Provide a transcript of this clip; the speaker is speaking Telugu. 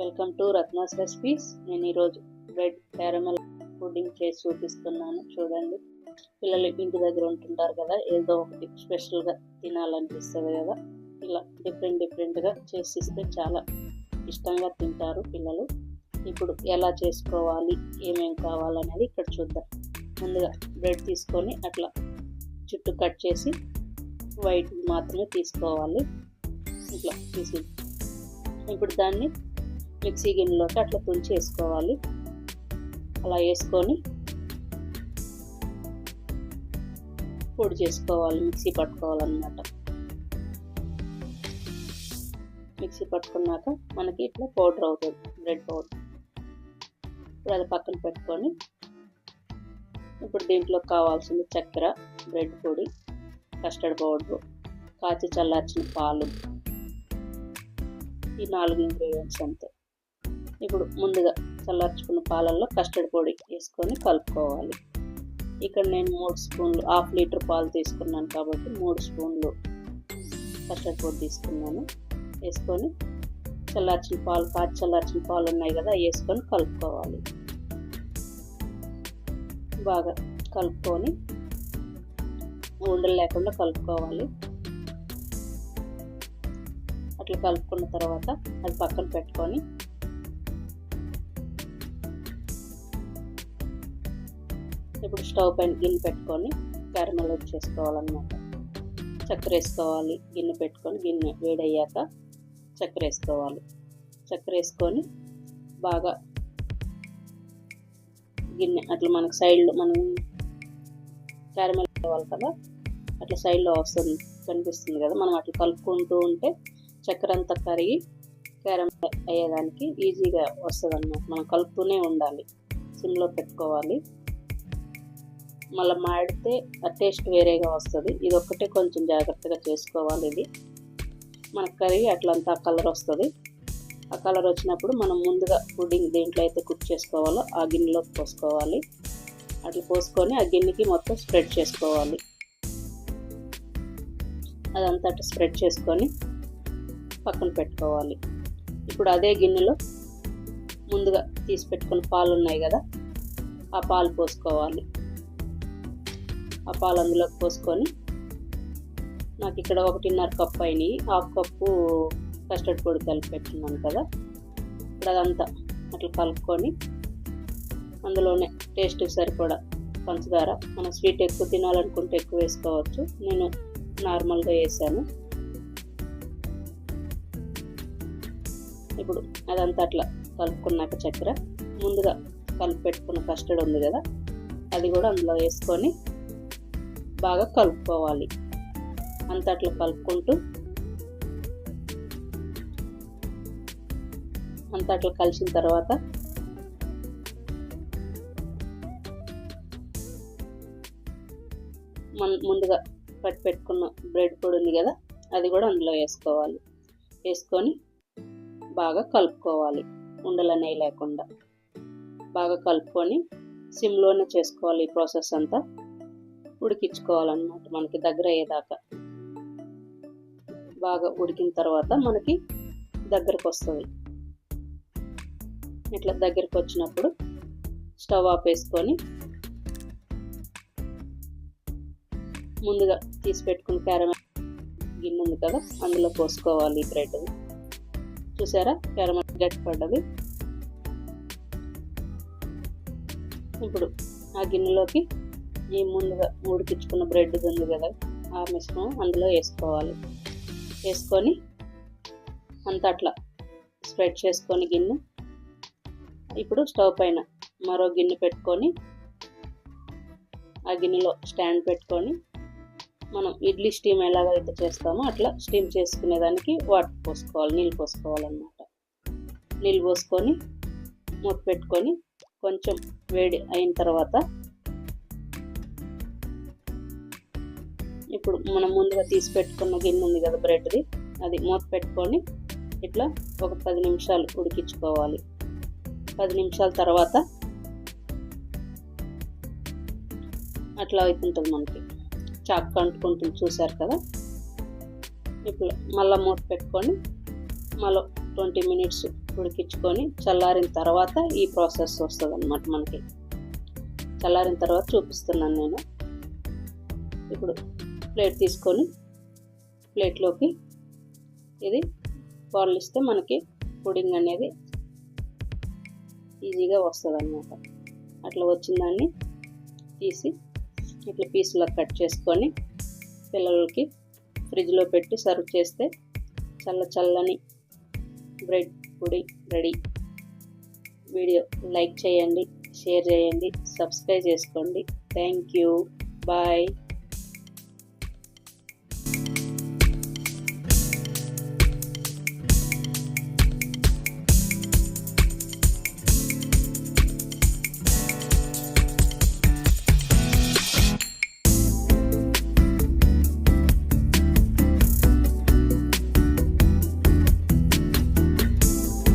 వెల్కమ్ టు రత్నాస్ రెసిపీస్ నేను ఈరోజు బ్రెడ్ క్యారమల్ పుడ్డింగ్ చేసి చూపిస్తున్నాను. చూడండి. పిల్లలు ఇంటి దగ్గర ఉంటుంటారు కదా ఏదో ఒకటి స్పెషల్గా తినాలనిపిస్తుంది కదా. ఇలా డిఫరెంట్ డిఫరెంట్గా చేసిస్తే చాలా ఇష్టంగా తింటారు పిల్లలు. ఇప్పుడు ఎలా చేసుకోవాలి ఏమేమి కావాలనేది ఇక్కడ చూద్దాం. ముందుగా బ్రెడ్ తీసుకొని అట్లా చుట్టూ కట్ చేసి వైట్ మాత్రమే తీసుకోవాలి. ఇట్లా తీసి ఇప్పుడు దాన్ని మిక్సీ గిన్నెలోకి అట్లా తుంచి వేసుకోవాలి. అలా వేసుకొని పొడి చేసుకోవాలి మిక్సీ పట్టుకోవాలన్నమాట. మిక్సీ పట్టుకున్నాక మనకి ఇట్లా పౌడర్ అవుతుంది బ్రెడ్ పౌడర్. ఇప్పుడు అది పక్కన పెట్టుకొని ఇప్పుడు దీంట్లో కావాల్సింది చక్కెర బ్రెడ్ పొడి కస్టర్డ్ పౌడరు కాచి చల్లార్చిన పాలు. ఈ నాలుగు ఇంగ్రీడియంట్స్ అంతే. ఇప్పుడు ముందుగా చల్లార్చుకున్న పాలల్లో కస్టర్డ్ పొడి వేసుకొని కలుపుకోవాలి. ఇక్కడ నేను మూడు స్పూన్లు హాఫ్ లీటర్ పాలు తీసుకున్నాను కాబట్టి మూడు స్పూన్లు కస్టర్డ్ పొడి తీసుకున్నాను. వేసుకొని చల్లార్చిన పాలు కాచి చల్లార్చిన పాలు ఉన్నాయి కదా వేసుకొని కలుపుకోవాలి. బాగా కలుపుకొని ఉండలు లేకుండా కలుపుకోవాలి. అట్లా కలుపుకున్న తర్వాత అది పక్కన పెట్టుకొని ఇప్పుడు స్టవ్ పైన గిన్నె పెట్టుకొని క్యారమల్ చేసుకోవాలన్నమాట. చక్కెర వేసుకోవాలి గిన్నె పెట్టుకొని గిన్నె వేడయ్యాక చక్కెర వేసుకోవాలి. చక్కెర వేసుకొని బాగా గిన్నె అట్లా మనకు సైడ్లో మనం క్యారమల్ కావాలి కదా అట్లా సైడ్లో వస్తుంది కనిపిస్తుంది కదా మనం అట్లా కలుపుకుంటూ ఉంటే చక్కెర అంతా కరిగి క్యారమల్ అయ్యేదానికి ఈజీగా వస్తుంది అన్నమాట మనం కలుపుతూనే ఉండాలి. సిమ్లో పెట్టుకోవాలి. మళ్ళీ మాడితే ఆ టేస్ట్ వేరేగా వస్తుంది. ఇది ఒక్కటే కొంచెం జాగ్రత్తగా చేసుకోవాలి ఇది. మన కర్రీ అట్లంతా కలర్ వస్తుంది. ఆ కలర్ వచ్చినప్పుడు మనం ముందుగా పుడ్డింగ్ దేంట్లో అయితే కుక్ చేసుకోవాలో ఆ గిన్నెలోకి పోసుకోవాలి. అట్లా పోసుకొని ఆ గిన్నెకి మొత్తం స్ప్రెడ్ చేసుకోవాలి. అదంతా అట్లా స్ప్రెడ్ చేసుకొని పక్కన పెట్టుకోవాలి. ఇప్పుడు అదే గిన్నెలో ముందుగా తీసి పెట్టుకున్న పాలు ఉన్నాయి కదా ఆ పాలు పోసుకోవాలి. ఆ పాలు అందులోకి పోసుకొని నాకు ఇక్కడ ఒకటిన్నర కప్పు అయినాయి. హాఫ్ కప్పు కస్టర్డ్ పొడి కలిపి పెట్టున్నాను కదా. ఇప్పుడు అదంతా అట్లా కలుపుకొని అందులోనే టేస్ట్ సరిపడా పంచదార. మనం స్వీట్ ఎక్కువ తినాలనుకుంటే ఎక్కువ వేసుకోవచ్చు. నేను నార్మల్గా వేసాను. ఇప్పుడు అదంతా అట్లా కలుపుకున్నాక చక్కెర. ముందుగా కలిపి పెట్టుకున్న కస్టర్డ్ ఉంది కదా అది కూడా అందులో వేసుకొని బాగా కలుపుకోవాలి. అంత అట్లా కలుపుకుంటూ అంత అట్లా కలిసిన తర్వాత మన ముందుగా పట్టి పెట్టుకున్న బ్రెడ్ పొడి ఉంది కదా అది కూడా అందులో వేసుకోవాలి. వేసుకొని బాగా కలుపుకోవాలి ఉండలనే లేకుండా. బాగా కలుపుకొని సిమ్లోనే చేసుకోవాలి ఈ ప్రాసెస్ అంతా. ఉడికించుకోవాలన్నమాట మనకి దగ్గర అయ్యేదాకా బాగా ఉడికిన తర్వాత మనకి దగ్గరకు వస్తుంది ఇట్లా దగ్గరకు వచ్చినప్పుడు స్టవ్ ఆఫ్ వేసుకొని ముందుగా తీసి పెట్టుకున్న క్యారమెల్ గిన్నె ఉంది కదా అందులో పోసుకోవాలి బ్రెడ్. చూసారా? క్యారమెల్ గట్టి పడ్డది ఇప్పుడు ఆ గిన్నెలోకి ఈ ముందుగా ఉడికించుకున్న బ్రెడ్ ఉంది కదా ఆ మిశ్రమం అందులో వేసుకోవాలి. వేసుకొని అంత అట్లా స్ప్రెడ్ చేసుకొని గిన్నె. ఇప్పుడు స్టవ్ పైన మరో గిన్నె పెట్టుకొని ఆ గిన్నెలో స్టాండ్ పెట్టుకొని మనం ఇడ్లీ స్టీమ్ ఎలాగైతే చేస్తామో అట్లా స్టీమ్ చేసుకునేదానికి వాటర్ పోసుకోవాలి నీళ్ళు పోసుకోవాలన్నమాట. నీళ్ళు పోసుకొని మూత పెట్టుకొని కొంచెం వేడి అయిన తర్వాత ఇప్పుడు మనం ముందుగా తీసి పెట్టుకున్న గిన్నె ఉంది కదా బ్రెడ్ది. అది మూత పెట్టుకొని ఇట్లా ఒక పది నిమిషాలు ఉడికించుకోవాలి. పది నిమిషాల తర్వాత అట్లా అవుతుంటుంది మనకి. చాక్ అంటుకుంటుంది చూసారు కదా? ఇప్పుడు మళ్ళీ మూత పెట్టుకొని మళ్ళీ ట్వంటీ మినిట్స్ ఉడికించుకొని చల్లారిన తర్వాత ఈ ప్రాసెస్ వస్తుంది అనమాట మనకి. చల్లారిన తర్వాత చూపిస్తున్నాను నేను. ఇప్పుడు ప్లేట్ తీసుకొని ప్లేట్లోకి ఇది బాల్ ఇస్తే మనకి పుడింగ్ అనేది ఈజీగా వస్తుంది అనమాట అట్లా వచ్చిందాన్ని తీసి ఇట్లా పీసులా కట్ చేసుకొని పిల్లలకి ఫ్రిడ్జ్లో పెట్టి సర్వ్ చేస్తే చల్ల చల్లని bread pudding ready. Video like చేయండి షేర్ చేయండి సబ్స్క్రైబ్ చేసుకోండి. Thank you. బాయ్.